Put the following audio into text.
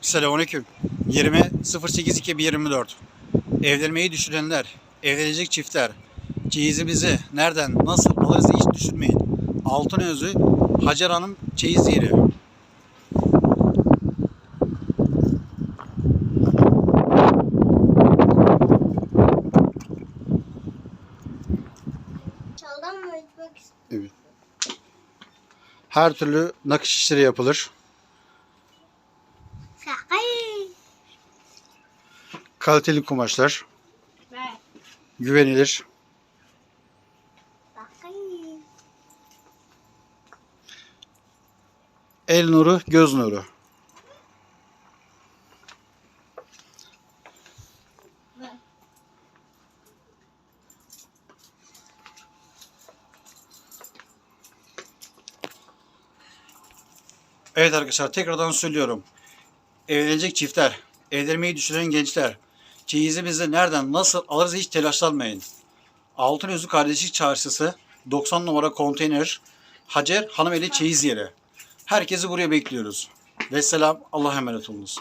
Selamünaleyküm. 20 08 2024. Evlenmeyi düşünenler, evlenecek çiftler, çeyizimizi nereden, nasıl alırız hiç düşünmeyin. Altın özü Hacer Hanım çeyiz yeri. Evet. Her türlü nakış işleri yapılır. Kaliteli kumaşlar, güvenilir. El nuru, göz nuru. Evet arkadaşlar tekrardan söylüyorum. Evlenecek çiftler, evlenmeyi düşünen gençler, çeyizimizi nereden, nasıl alırız hiç telaşlanmayın. Altınözü Kardeşlik Çarşısı, 90 numara konteyner, Hacer Hanımeli Çeyiz Yeri. Herkesi buraya bekliyoruz. Ve selam, Allah'a emanet olunuz.